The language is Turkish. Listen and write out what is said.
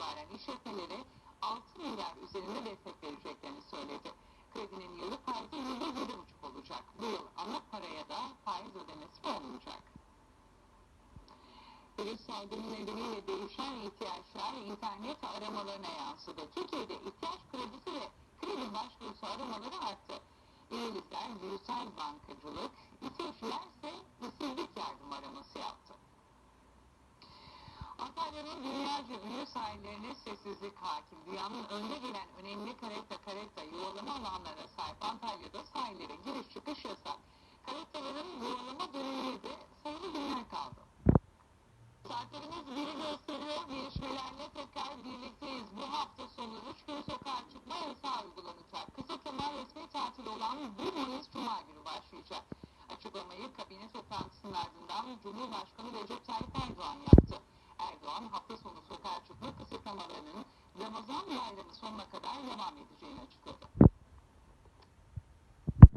itibaren işletmelere 6 milyar üzerinde destek vereceklerini söyledi. Kredinin yıllık faizi %7,5 olacak. Bu yıl ana paraya da faiz ödemesi olmayacak. Virüs salgını nedeniyle değişen ihtiyaçlar internet aramalarına yansıdı. Türkiye'de ihtiyaç kredisi ve kredi başvurusu aramaları arttı. İngilizler virüsel bankacılık, İsviçreler ise işsizlik yardım araması yaptı. Antalya'nın dünyaca ünlü Dünyanın önde gelen önemli karetta karetta yuvalama alanlarına sahip Antalya'da sahillere giriş çıkış yasak. Karettaların yuvalama dönemi de sayılı günler kaldı. Saatlerimiz biri gösteriyor. Gelişmelerle tekrar birlikteyiz. Bu hafta sonu 3 gün sokağa çıkma yasağı uygulanacak. Kısıtlama resmi tatil olan 1 Mayıs Cuma günü başlayacak. Açıklamayı kabine toplantısının ardından Cumhurbaşkanı Recep Tayyip Erdoğan yaptı. Erdoğan hafta sonu bayramı sonuna kadar devam edeceğini açıkladı.